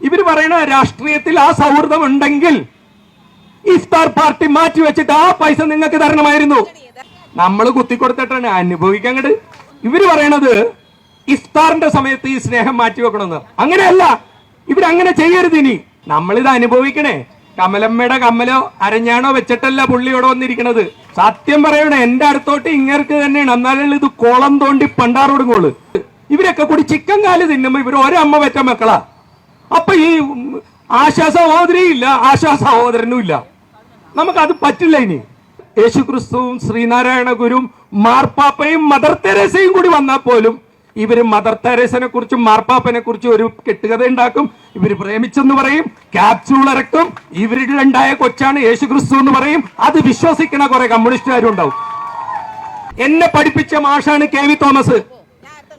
ഇവർ പറയണ രാഷ്ട്രീയത്തിൽ ആ സൗഹൃദം ഉണ്ടെങ്കിൽ ഇഫ്താർ പാർട്ടി മാറ്റി വെച്ചിട്ട് ആ പൈസ നിങ്ങൾക്ക് തരണമായിരുന്നു. നമ്മൾ കുത്തിക്കൊടുത്തിട്ടാണ് അനുഭവിക്കങ്ങട്. ഇവർ പറയണത് ഇഫ്താറിന്റെ സമയത്ത് ഈ സ്നേഹം മാറ്റി വെക്കണമെന്ന്. അങ്ങനെയല്ല ഇവരങ്ങനെ ചെയ്യരുത് ഇനി. നമ്മളിത് അനുഭവിക്കണേ. കമലമ്മയുടെ കമ്മലോ അരഞ്ഞാണോ വെച്ചിട്ടല്ല പുള്ളിയോടെ വന്നിരിക്കണത്. സത്യം പറയണേ എന്റെ അടുത്തോട്ട് ഇങ്ങർക്ക് തന്നെയാണ്. എന്നാലും ഇത് കോളം തോണ്ടി പണ്ടാറോടും കോൾ. ഇവരൊക്കെ കൂടി ചിക്കൻ കാൽ തിന്നുമ്പോ ഇവർ ഒരമ്മ വെറ്റ മക്കളാ. അപ്പൊ ഈ ആശാ സഹോദരിയും ഇല്ല ആശാ സഹോദരനും ഇല്ല. നമുക്കത് പറ്റില്ല ഇനി. യേശു ക്രിസ്തുവും ശ്രീനാരായണ ഗുരും മാർപ്പാപ്പയും മദർ തെരേസയും കൂടി വന്നാൽ പോലും ഇവർ മദർ തെരേസനെ കുറിച്ചും മാർപ്പാപ്പനെ കുറിച്ചും ഒരു കെട്ടുകഥ ഉണ്ടാക്കും. ഇവർ പ്രേമിച്ചെന്ന് പറയും ക്യാപ്സ്യൂൾ ഇറക്കും. രണ്ടായ കൊച്ചാണ് യേശു ക്രിസ്തു എന്ന് പറയും. അത് വിശ്വസിക്കണ കുറെ കമ്മ്യൂണിസ്റ്റുകാരും ഉണ്ടാവും എന്നെ പഠിപ്പിച്ച മാഷാണ് കെ വി തോമസ്.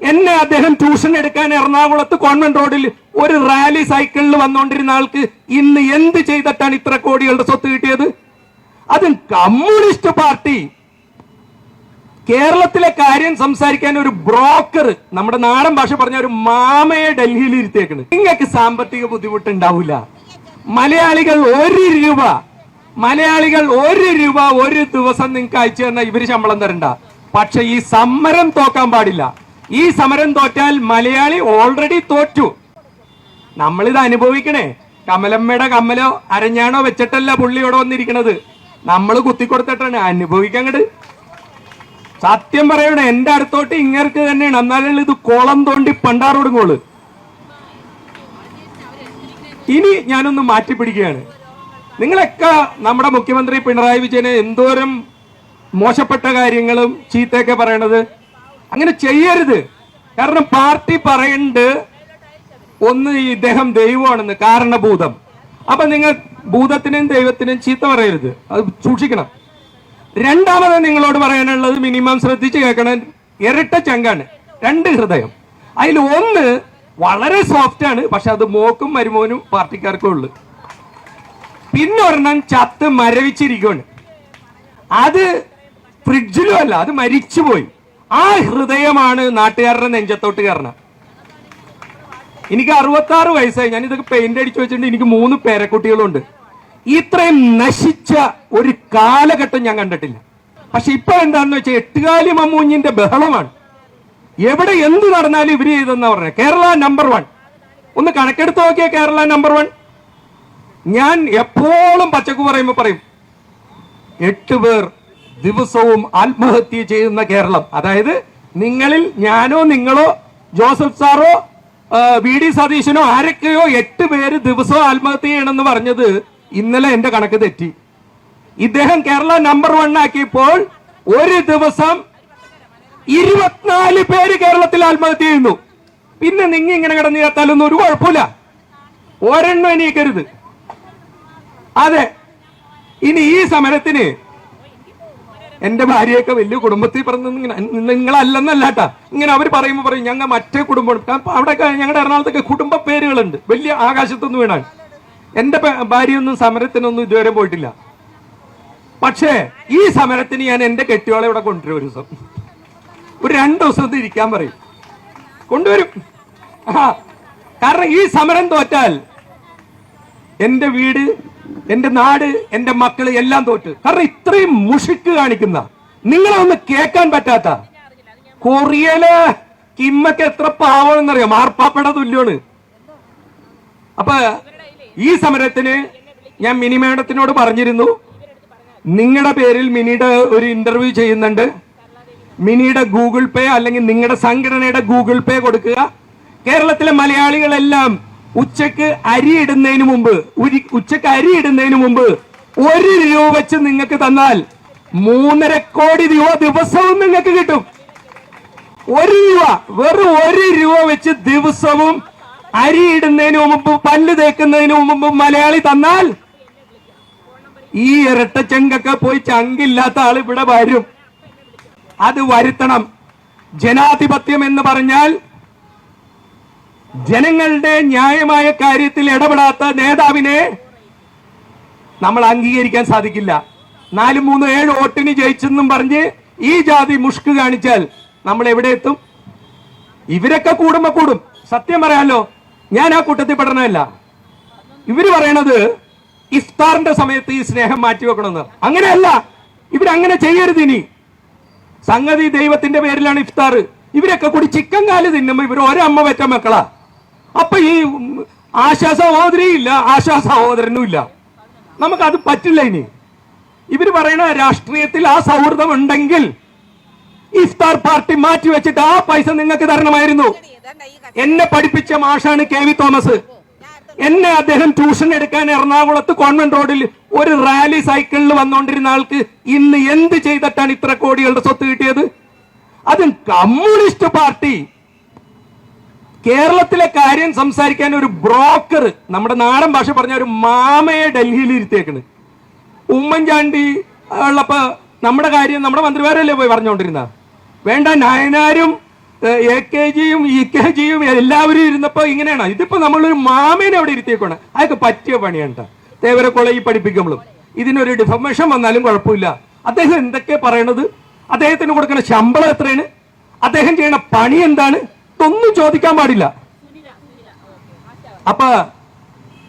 എന്നെ അദ്ദേഹം ട്യൂഷൻ എടുക്കാൻ എറണാകുളത്ത് കോൺവെന്റ് റോഡിൽ ഒരു റാലി സൈക്കിളിൽ വന്നുകൊണ്ടിരുന്ന ആൾക്ക് ഇന്ന് എന്ത് ചെയ്തിട്ടാണ് ഇത്ര കോടികളുടെ സ്വത്ത് കിട്ടിയത്? അതും കമ്മ്യൂണിസ്റ്റ് പാർട്ടി. കേരളത്തിലെ കാര്യം സംസാരിക്കാൻ ഒരു ബ്രോക്കർ നമ്മുടെ നാടൻ ഭാഷ പറഞ്ഞ ഒരു മാമയെ ഡൽഹിയിൽ ഇരുത്തിയേക്കണ്. നിങ്ങൾക്ക് സാമ്പത്തിക ബുദ്ധിമുട്ട് ഉണ്ടാവില്ല മലയാളികൾ ഒരു രൂപ മലയാളികൾ ഒരു രൂപ ഒരു ദിവസം നിങ്ങൾക്ക് അയച്ചു തന്ന ഇവർ ശമ്പളം തരണ്ട. പക്ഷെ ഈ സമരം തോക്കാൻ പാടില്ല. ഈ സമരം തോറ്റാൽ മലയാളി ഓൾറെഡി തോറ്റു. നമ്മളിത് അനുഭവിക്കണേ. കമലമ്മയുടെ കമ്മലോ അരഞ്ഞാണോ വെച്ചിട്ടല്ല പുള്ളിയോടെ വന്നിരിക്കണത്. നമ്മൾ കുത്തിക്കൊടുത്തിട്ടാണ് അനുഭവിക്കങ്ങട്. സത്യം പറയണേ എന്റെ അടുത്തോട്ട് ഇങ്ങർക്ക് തന്നെയാണ്. എന്നാലും ഇത് കോളം തോണ്ടി പണ്ടാറോടുങ്ങോൾ ഇനി ഞാനൊന്ന് മാറ്റി പിടിക്കുകയാണ്. നിങ്ങളൊക്കെ നമ്മുടെ മുഖ്യമന്ത്രി പിണറായി വിജയനെ എന്തോരം മോശപ്പെട്ട കാര്യങ്ങളും ചീത്തയൊക്കെ പറയണത്? അങ്ങനെ ചെയ്യരുത്. കാരണം പാർട്ടി പറയുന്നുണ്ട് ഒന്ന് ഇദ്ദേഹം ദൈവമാണെന്ന് കാരണഭൂതം. അപ്പൊ നിങ്ങൾ ഭൂതത്തിനെയും ദൈവത്തിനെയും ചീത്ത പറയരുത്. അത് സൂക്ഷിക്കണം. രണ്ടാമത് നിങ്ങളോട് പറയാനുള്ളത് മിനിമം ശ്രദ്ധിച്ച് കേൾക്കണം. ഇരട്ട ചങ്കാണ്. രണ്ട് ഹൃദയം. അതിൽ ഒന്ന് വളരെ സോഫ്റ്റ് ആണ്. പക്ഷെ അത് മോക്കും മരുമോനും പാർട്ടിക്കാർക്കും ഉള്ളു. പിന്നെ ഒരെണ്ണം ചത്ത് മരവിച്ചിരിക്കുകയാണ് അത് ഫ്രിഡ്ജിലും അല്ല അത് മരിച്ചുപോയി. ആ ഹൃദയമാണ് നാട്ടുകാരുടെ നെഞ്ചത്തോട്ട് കയറണം. എനിക്ക് അറുപത്തി ആറ് വയസ്സായി. ഞാൻ ഇതൊക്കെ പെയിന്റ് അടിച്ചു വെച്ചിട്ടുണ്ട്. എനിക്ക് മൂന്ന് പേരക്കുട്ടികളുണ്ട്. ഇത്രയും നശിച്ച ഒരു കാലഘട്ടം ഞാൻ കണ്ടിട്ടില്ല. പക്ഷെ ഇപ്പൊ എന്താണെന്ന് വെച്ചാൽ എട്ടുകാലി മമ്മൂഞ്ഞിന്റെ ബഹളമാണ്. എവിടെ എന്ത് നടന്നാലും ഇവർ ചെയ്തെന്നാ പറഞ്ഞത് കേരള നമ്പർ വൺ ഒന്ന് കണക്കെടുത്ത് നോക്കിയാൽ കേരള നമ്പർ വൺ ഞാൻ എപ്പോഴും പച്ചക്കു പറയുമ്പോ പറയും എട്ട് പേർ ദിവസവും ആത്മഹത്യ ചെയ്യുന്ന കേരളം. അതായത് നിങ്ങളിൽ ഞാനോ നിങ്ങളോ ജോസഫ് സാറോ വി ഡി സതീശനോ ആരൊക്കെയോ എട്ട് പേര് ദിവസവും ആത്മഹത്യ ചെയ്യണമെന്ന് പറഞ്ഞത് ഇന്നലെ എന്റെ കണക്ക് തെറ്റി. ഇദ്ദേഹം കേരള നമ്പർ വൺ ആക്കിയപ്പോൾ ഒരു ദിവസം ഇരുപത്തിനാല് പേര് കേരളത്തിൽ ആത്മഹത്യ ചെയ്യുന്നു. പിന്നെ നിങ്ങ ഇങ്ങനെ കിടന്നു ചേർത്താലൊന്നും ഒരു കുഴപ്പമില്ല. ഒരെണ്ണം എണീക്കരുത് അതെ. ഇനി ഈ സമരത്തിന് എന്റെ ഭാര്യയൊക്കെ വലിയ കുടുംബത്തിൽ പറഞ്ഞ നിങ്ങളല്ലെന്നല്ലാട്ടാ. ഇങ്ങനെ അവർ പറയുമ്പോൾ പറയും ഞങ്ങൾ മറ്റേ കുടുംബം അവിടെ ഞങ്ങളുടെ എറണാകുളത്തൊക്കെ കുടുംബ പേരുകളുണ്ട്. വലിയ ആകാശത്തൊന്നും വീണാൽ. എന്റെ ഭാര്യയൊന്നും സമരത്തിനൊന്നും ഇതുവരെ പോയിട്ടില്ല. പക്ഷേ ഈ സമരത്തിന് ഞാൻ എന്റെ കെട്ടിയോളെ ഇവിടെ കൊണ്ടുവരും ഒരു ദിവസം. ഒരു രണ്ട് ദിവസം ഇരിക്കാൻ പറയും. കൊണ്ടുവരും. കാരണം ഈ സമരം തോറ്റാൽ എന്റെ വീട് എന്റെ നാട് എന്റെ മക്കൾ എല്ലാം തോറ്റ്. കാരണം ഇത്രയും മുഷിക്ക് കാണിക്കുന്ന. നിങ്ങളെ ഒന്ന് കേൾക്കാൻ പറ്റാത്ത. കൊറിയൽ കിമ്മക്ക് എത്ര പാവമെന്നറിയാം. മാർപ്പാപ്പയുടെ തുല്യമാണ് അപ്പൊ ഈ സമരത്തിന് ഞാൻ മിനി മേഡത്തിനോട് പറഞ്ഞിരുന്നു. നിങ്ങളുടെ പേരിൽ മിനിയുടെ ഒരു ഇന്റർവ്യൂ ചെയ്യുന്നുണ്ട്. മിനിയുടെ ഗൂഗിൾ പേ അല്ലെങ്കിൽ നിങ്ങളുടെ സംഘടനയുടെ ഗൂഗിൾ പേ കൊടുക്കുക. കേരളത്തിലെ മലയാളികളെല്ലാം ഉച്ചയ്ക്ക് അരി ഇടുന്നതിന് മുമ്പ് ഉച്ചയ്ക്ക് അരി ഇടുന്നതിന് മുമ്പ് ഒരു രൂപ വെച്ച് നിങ്ങൾക്ക് തന്നാൽ മൂന്നര കോടി രൂപ ദിവസവും നിങ്ങൾക്ക് കിട്ടും. ഒരു രൂപ വെറും ഒരു രൂപ വെച്ച് ദിവസവും അരി ഇടുന്നതിന് മുമ്പ് പല്ല് തേക്കുന്നതിന് മുമ്പ് മലയാളി തന്നാൽ ഈ ഇരട്ട ചെങ്കൊക്കെ പോയി ചങ്കില്ലാത്ത ആൾ ഇവിടെ വരും. അത് വരുത്തണം. ജനാധിപത്യം എന്ന് പറഞ്ഞാൽ ജനങ്ങളുടെ ന്യായമായ കാര്യത്തിൽ ഇടപെടാത്ത നേതാവിനെ നമ്മൾ അംഗീകരിക്കാൻ സാധിക്കില്ല. നാല് മൂന്ന് ഏഴ് വോട്ടിന് ജയിച്ചെന്നും പറഞ്ഞ് ഈ ജാതി മുഷ്ക് കാണിച്ചാൽ നമ്മൾ എവിടെ എത്തും? ഇവരൊക്കെ കൂടുമ്പോ കൂടും. സത്യം പറയാലോ ഞാൻ ആ കൂട്ടത്തിൽ പെടണമല്ല. ഇവർ പറയണത് ഇഫ്താറിന്റെ സമയത്ത് ഈ സ്നേഹം മാറ്റിവെക്കണമെന്ന്. അങ്ങനെയല്ല ഇവരങ്ങനെ ചെയ്യരുത് ഇനി. സംഗതി ദൈവത്തിന്റെ പേരിലാണ് ഇഫ്താർ ഇവരൊക്കെ കൂടി ചിക്കൻ കാൽ തിന്നുമ്പോ ഇവർ ഒരമ്മ പറ്റ മക്കളാ. അപ്പൊ ഈ ആശാ സഹോദരി ഇല്ല ആശാ സഹോദരനും ഇല്ല നമുക്കത് പറ്റില്ല ഇനി. ഇവർ പറയണ രാഷ്ട്രീയത്തിൽ ആ സൗഹൃദം ഉണ്ടെങ്കിൽ ഇഫ്താർ പാർട്ടി മാറ്റി വെച്ചിട്ട് ആ പൈസ നിങ്ങൾക്ക് തരണമായിരുന്നു. എന്നെ പഠിപ്പിച്ച മാഷാണ് കെ വി തോമസ്. എന്നെ അദ്ദേഹം ട്യൂഷൻ എടുക്കാൻ എറണാകുളത്ത് കോൺവെന്റ് റോഡിൽ ഒരു റാലി സൈക്കിളിൽ വന്നുകൊണ്ടിരുന്ന ആൾക്ക് ഇന്ന് എന്ത് ചെയ്തിട്ടാണ് ഇത്ര കോടികളുടെ സ്വത്ത് കിട്ടിയത്? അതും കമ്മ്യൂണിസ്റ്റ് പാർട്ടി. കേരളത്തിലെ കാര്യം സംസാരിക്കാൻ ഒരു ബ്രോക്കർ നമ്മുടെ നാടൻ ഭാഷ പറഞ്ഞ ഒരു മാമയെ ഡൽഹിയിൽ ഇരുത്തിയേക്കണ്. ഉമ്മൻചാണ്ടി ഉള്ളപ്പോ നമ്മുടെ കാര്യം നമ്മുടെ മന്ത്രിമാരല്ലേ പോയി പറഞ്ഞുകൊണ്ടിരുന്ന വേണ്ട നയനാരും എ കെ ജിയും ഇ കെ ജിയും എല്ലാവരും ഇരുന്നപ്പോ ഇങ്ങനെയാണ്. ഇതിപ്പോ നമ്മളൊരു മാമേനെ അവിടെ ഇരുത്തിയേക്കാണ്. അതൊക്കെ പറ്റിയ പണിയാണ് തേവര തേവരെ കോളേജിൽ പഠിപ്പിക്കുമ്പോഴും ഇതിനൊരു ഡിഫർമേഷൻ വന്നാലും കുഴപ്പമില്ല. അദ്ദേഹം എന്തൊക്കെ പറയണത്? അദ്ദേഹത്തിന് കൊടുക്കുന്ന ശമ്പളം എത്രയാണ്? അദ്ദേഹം ചെയ്യുന്ന പണി എന്താണ്? ഇതൊന്നും ചോദിക്കാൻ പാടില്ല. അപ്പ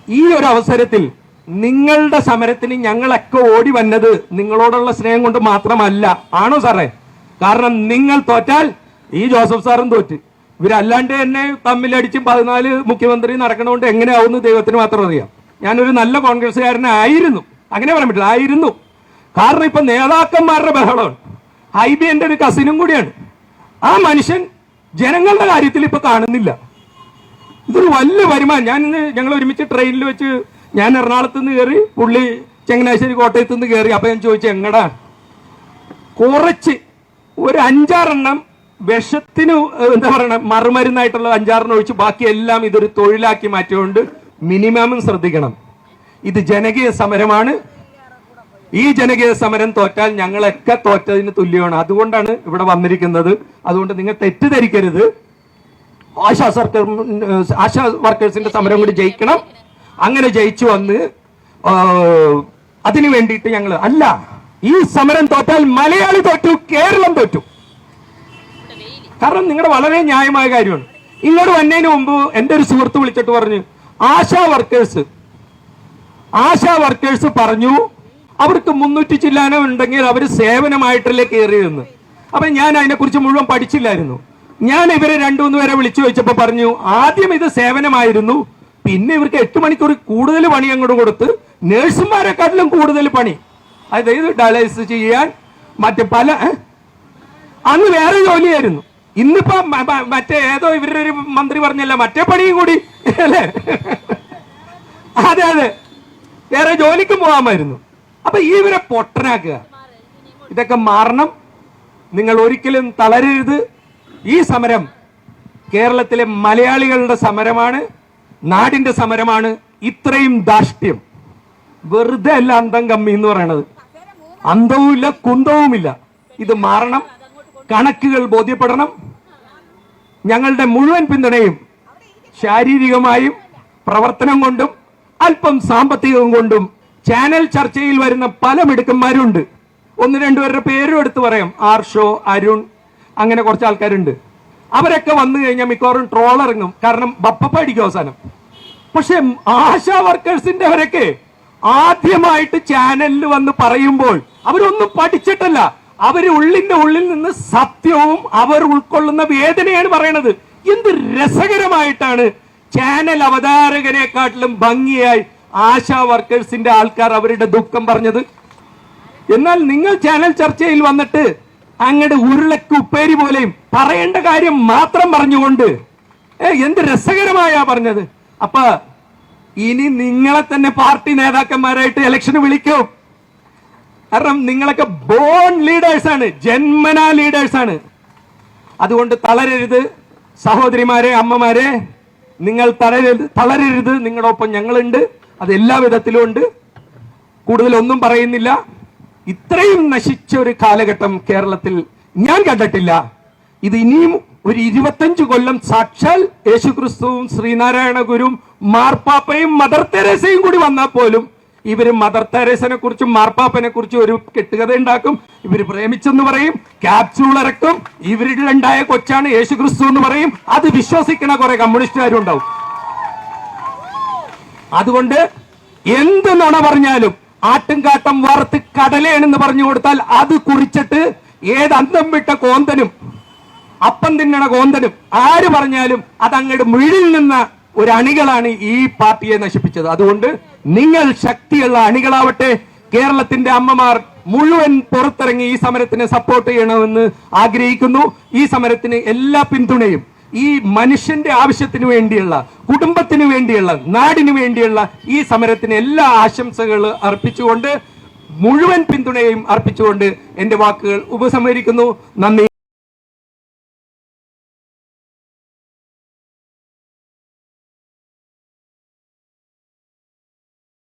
ഈ ഒരു അവസരത്തിൽ നിങ്ങളുടെ സമരത്തിന് ഞങ്ങളൊക്കെ ഓടി വന്നത് നിങ്ങളോടുള്ള സ്നേഹം കൊണ്ട് മാത്രമല്ല. ആണോ സാറേ? കാരണം നിങ്ങൾ തോറ്റാൽ ഈ ജോസഫ് സാറും തോറ്റ്. ഇവരല്ലാണ്ട് തന്നെ തമ്മിലടിച്ചും പതിനാല് മുഖ്യമന്ത്രി നടക്കണോണ്ട് എങ്ങനെയാവുന്നു ദൈവത്തിന് മാത്രം അറിയാം. ഞാനൊരു നല്ല കോൺഗ്രസ്സുകാരനായിരുന്നു. അങ്ങനെ പറയാൻ പറ്റില്ല ആയിരുന്നു. കാരണം ഇപ്പൊ നേതാക്കന്മാരുടെ ബഹളമാണ്. ഹൈബി എന്റെ ഒരു കസിനും കൂടിയാണ്. ആ മനുഷ്യൻ ജനങ്ങളുടെ കാര്യത്തിൽ ഇപ്പൊ കാണുന്നില്ല. ഇതൊരു വലിയ വരുമാനം. ഞാൻ ഇന്ന് ഞങ്ങൾ ഒരുമിച്ച് ട്രെയിനിൽ വെച്ച് ഞാൻ എറണാകുളത്ത് നിന്ന് കയറി പുള്ളി ചങ്ങനാശ്ശേരി കോട്ടയത്ത് നിന്ന് കയറി അപ്പൊ ഞാൻ ചോദിച്ചു എങ്ങടാ? കുറച്ച് ഒരു അഞ്ചാറെണ്ണം വിഷത്തിന് എന്താ പറയണ മറുമരുന്നായിട്ടുള്ള അഞ്ചാറെണ്ണം ഒഴിച്ച് ബാക്കി എല്ലാം ഇതൊരു തൊഴിലാക്കി മാറ്റിക്കൊണ്ട് മിനിമം ശ്രദ്ധിക്കണം. ഇത് ജനകീയ സമരമാണ്. ഈ ജനകീയ സമരം തോറ്റാൽ ഞങ്ങളൊക്കെ തോറ്റതിന് തുല്യമാണ്. അതുകൊണ്ടാണ് ഇവിടെ വന്നിരിക്കുന്നത്. അതുകൊണ്ട് നിങ്ങൾ തെറ്റിദ്ധരിക്കരുത്. ആശാ സർക്കാർ ആശാ വർക്കേഴ്സിന്റെ സമരം കൂടി ജയിക്കണം. അങ്ങനെ ജയിച്ചു വന്ന് അതിനു വേണ്ടിയിട്ട് ഞങ്ങൾ അല്ല ഈ സമരം തോറ്റാൽ മലയാളി തോറ്റു കേരളം തോറ്റു. കാരണം നിങ്ങളുടെ വളരെ ന്യായമായ കാര്യമാണ്. ഇങ്ങോട്ട് വന്നതിന് മുമ്പ് എന്റെ ഒരു സുഹൃത്ത് വിളിച്ചിട്ട് പറഞ്ഞു ആശാ വർക്കേഴ്സ് ആശാ വർക്കേഴ്സ് പറഞ്ഞു അവർക്ക് മുന്നൂറ്റി ചില്ലാനം ഉണ്ടെങ്കിൽ അവർ സേവനമായിട്ടല്ലേ കയറിയെന്ന് അപ്പൊ ഞാൻ അതിനെക്കുറിച്ച് മുഴുവൻ പഠിച്ചില്ലായിരുന്നു. ഞാൻ ഇവരെ രണ്ടു മൂന്ന് പേരെ വിളിച്ചു വെച്ചപ്പോ പറഞ്ഞു ആദ്യം ഇത് സേവനമായിരുന്നു പിന്നെ ഇവർക്ക് എട്ട് മണിക്കൂർ കൂടുതൽ പണി അങ്ങോട്ട് കൊടുത്ത് നേഴ്സുമാരെക്കാട്ടിലും കൂടുതൽ പണി. അതായത് ഡയാലിസിസ് ചെയ്യാൻ മറ്റ് പല അന്ന് വേറെ ജോലിയായിരുന്നു. ഇന്നിപ്പോ മറ്റേ ഏതോ ഇവരുടെ ഒരു മന്ത്രി പറഞ്ഞല്ല മറ്റേ പണിയും കൂടി അല്ലേ? അതെ അതെ. വേറെ ജോലിക്കും പോകാമായിരുന്നു. അപ്പൊ ഇവരെ പൊട്ടനാക്കുക. ഇതൊക്കെ മാറണം. നിങ്ങൾ ഒരിക്കലും തളരരുത്. ഈ സമരം കേരളത്തിലെ മലയാളികളുടെ സമരമാണ് നാടിന്റെ സമരമാണ്. ഇത്രയും ദാഷ്ട്യം വെറുതെ അല്ല അന്തം കമ്മി എന്ന് പറയണത്. അന്തവുമില്ല കുന്തവുമില്ല. ഇത് മാറണം. കണക്കുകൾ ബോധ്യപ്പെടണം. ഞങ്ങളുടെ മുഴുവൻ പിന്തുണയും ശാരീരികമായും പ്രവർത്തനം കൊണ്ടും അല്പം സാമ്പത്തികം കൊണ്ടും ചാനൽ ചർച്ചയിൽ വരുന്ന പല മിടുക്കന്മാരുണ്ട്. ഒന്ന് രണ്ടുപേരുടെ പേരും എടുത്ത് പറയാം. ആർഷോ അരുൺ അങ്ങനെ കുറച്ച് ആൾക്കാരുണ്ട്. അവരൊക്കെ വന്നു കഴിഞ്ഞാൽ മിക്കവാറും ട്രോൾ ഇറങ്ങും. കാരണം ബപ്പപ്പ അടിക്കും അവസാനം. പക്ഷെ ആശാ വർക്കേഴ്സിന്റെ അവരൊക്കെ ആദ്യമായിട്ട് ചാനലിൽ വന്ന് പറയുമ്പോൾ അവരൊന്നും പഠിച്ചിട്ടല്ല. അവർ ഉള്ളിന്റെ ഉള്ളിൽ നിന്ന് സത്യവും അവർ ഉൾക്കൊള്ളുന്ന വേദനയാണ് പറയണത്. എന്ത് രസകരമായിട്ടാണ് ചാനൽ അവതാരകനെക്കാട്ടിലും ഭംഗിയായി ആശാ വർക്കേഴ്സിന്റെ ആൾക്കാർ അവരുടെ ദുഃഖം പറഞ്ഞത്. എന്നാൽ നിങ്ങൾ ചാനൽ ചർച്ചയിൽ വന്നിട്ട് അങ്ങടെ ഉരുളക്ക് ഉപ്പേരി പോലെയും പറയേണ്ട കാര്യം മാത്രം പറഞ്ഞുകൊണ്ട് ഏ എന്ത് രസകരമായ പറഞ്ഞത്. അപ്പ ഇനി നിങ്ങളെ തന്നെ പാർട്ടി നേതാക്കന്മാരായിട്ട് ഇലക്ഷന് വിളിക്കൂ. കാരണം നിങ്ങളൊക്കെ ബോൺ ലീഡേഴ്സ് ആണ് ജന്മനാ ലീഡേഴ്സ് ആണ്. അതുകൊണ്ട് തളരരുത് സഹോദരിമാരെ അമ്മമാരെ നിങ്ങൾ തളരരുത് തളരരുത് നിങ്ങളുടെ ഒപ്പം ഞങ്ങളുണ്ട്. അത് എല്ലാ വിധത്തിലും ഉണ്ട്. കൂടുതലൊന്നും പറയുന്നില്ല. ഇത്രയും നശിച്ച ഒരു കാലഘട്ടം കേരളത്തിൽ ഞാൻ കണ്ടിട്ടില്ല. ഇത് ഇനിയും ഒരു ഇരുപത്തഞ്ച് കൊല്ലം സാക്ഷാൽ യേശുക്രിസ്തുവും ശ്രീനാരായണ ഗുരുവും മാർപ്പാപ്പയും മദർ തെരേസയും കൂടി വന്നാൽ പോലും ഇവർ മദർ തെരേസനെ കുറിച്ചും മാർപ്പാപ്പനെ കുറിച്ചും ഒരു കെട്ടുകഥ ഉണ്ടാക്കും. ഇവർ പ്രേമിച്ചെന്ന് പറയും. ക്യാപ്സ്യൂൾ ഇറക്കും. ഇവരുടെ ഉണ്ടായ കൊച്ചാണ് യേശുക്രിസ്തു എന്ന് പറയും. അത് വിശ്വസിക്കുന്ന കുറെ കമ്മ്യൂണിസ്റ്റുകാരും ഉണ്ടാവും അതുകൊണ്ട് എന്ത് നുണ പറഞ്ഞാലും ആട്ടുംകാട്ടം വറുത്ത് കടലേണെന്ന് പറഞ്ഞു കൊടുത്താൽ അത് കുറിച്ചിട്ട് ഏത് അന്തം വിട്ട കോന്തനും അപ്പം തിന്നണ കോന്തനും ആര് പറഞ്ഞാലും അത് അങ്ങയുടെ മുഴിൽ നിന്ന ഒരു അണികളാണ് ഈ പാർട്ടിയെ നശിപ്പിച്ചത്. അതുകൊണ്ട് നിങ്ങൾ ശക്തിയുള്ള അണികളാവട്ടെ കേരളത്തിന്റെ അമ്മമാർ മുഴുവൻ പുറത്തിറങ്ങി ഈ സമരത്തിന് സപ്പോർട്ട് ചെയ്യണമെന്ന് ആഗ്രഹിക്കുന്നു. ഈ സമരത്തിന് എല്ലാ പിന്തുണയും ഈ മനുഷ്യന്റെ ആവശ്യത്തിന് വേണ്ടിയുള്ള കുടുംബത്തിന് വേണ്ടിയുള്ള നാടിന് വേണ്ടിയുള്ള ഈ സമരത്തിന് എല്ലാ ആശംസകൾ അർപ്പിച്ചുകൊണ്ട് മുഴുവൻ പിന്തുണയും അർപ്പിച്ചുകൊണ്ട് എന്റെ വാക്കുകൾ ഉപസംഹരിക്കുന്നു. നന്ദി.